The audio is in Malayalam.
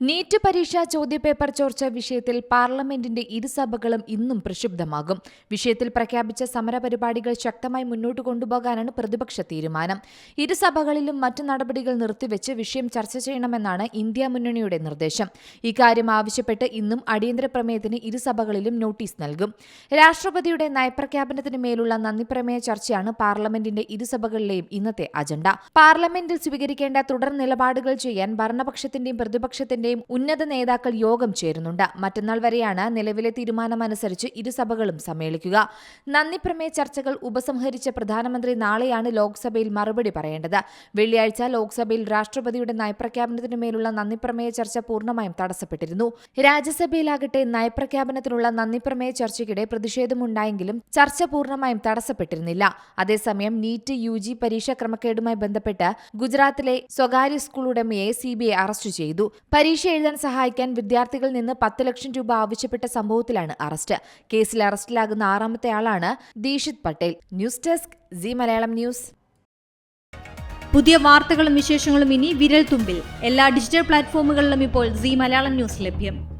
നീറ്റ് പരീക്ഷാ ചോദ്യപേപ്പർ ചോർച്ച വിഷയത്തിൽ പാർലമെന്റിന്റെ ഇരുസഭകളും ഇന്നും പ്രക്ഷുബ്ധമാകും. വിഷയത്തിൽ പ്രഖ്യാപിച്ച സമരപരിപാടികൾ ശക്തമായി മുന്നോട്ട് കൊണ്ടുപോകാനാണ് പ്രതിപക്ഷ തീരുമാനം. ഇരുസഭകളിലും മറ്റു നടപടികൾ നിർത്തിവെച്ച് വിഷയം ചർച്ച ചെയ്യണമെന്നാണ് ഇന്ത്യ മുന്നണിയുടെ നിർദ്ദേശം. ഇക്കാര്യം ആവശ്യപ്പെട്ട് ഇന്നും അടിയന്തര പ്രമേയത്തിന് ഇരുസഭകളിലും നോട്ടീസ് നൽകും. രാഷ്ട്രപതിയുടെ നയപ്രഖ്യാപനത്തിന് മേലുള്ള നന്ദി പ്രമേയ ചർച്ചയാണ് പാർലമെന്റിന്റെ ഇരുസഭകളിലെയും ഇന്നത്തെ അജണ്ട. പാർലമെന്റിൽ സ്വീകരിക്കേണ്ട തുടർ നിലപാടുകൾ ചെയ്യാൻ ഭരണപക്ഷത്തിന്റെയും പ്രതിപക്ഷത്തിന്റെയും ഉന്നത നേതാക്കൾ യോഗം ചേരുന്നുണ്ട്. മറ്റന്നാൾ വരെയാണ് നിലവിലെ തീരുമാനമനുസരിച്ച് ഇരുസഭകളും സമ്മേളിക്കുക. നന്ദിപ്രമേയ ചർച്ചകൾ ഉപസംഹരിച്ച പ്രധാനമന്ത്രി നാളെയാണ് ലോക്സഭയിൽ മറുപടി പറയേണ്ടത്. വെള്ളിയാഴ്ച ലോക്സഭയിൽ രാഷ്ട്രപതിയുടെ നയപ്രഖ്യാപനത്തിനു മേലുള്ള നന്ദിപ്രമേയ ചർച്ച പൂർണമായും തടസ്സപ്പെട്ടിരുന്നു. രാജ്യസഭയിലാകട്ടെ നയപ്രഖ്യാപനത്തിനുള്ള നന്ദിപ്രമേയ ചർച്ചയ്ക്കിടെ പ്രതിഷേധമുണ്ടായെങ്കിലും ചർച്ച പൂർണമായും തടസ്സപ്പെട്ടിരുന്നില്ല. അതേസമയം നീറ്റ് യു ജി പരീക്ഷാ ക്രമക്കേടുമായി ബന്ധപ്പെട്ട് ഗുജറാത്തിലെ സ്വകാര്യ സ്കൂൾ ഉടമയെ സി ബി ഐ അറസ്റ്റ് ചെയ്തു. പരീക്ഷ എഴുതാൻ സഹായിക്കാൻ വിദ്യാർത്ഥികളിൽ നിന്ന് പത്ത് ലക്ഷം രൂപ ആവശ്യപ്പെട്ട സംഭവത്തിലാണ് അറസ്റ്റ്. കേസിൽ അറസ്റ്റിലാകുന്ന ആറാമത്തെ ആളാണ് Dikshit Patel. News desk G Malayalam news. പുതിയ വാർത്തകളും വിശേഷങ്ങളും ഇനി വിരൽ തുമ്പിൽ. എല്ലാ ഡിജിറ്റൽ പ്ലാറ്റ്ഫോമുകളിലും ഇപ്പോൾ സി മലയാളം ന്യൂസ് ലഭ്യം.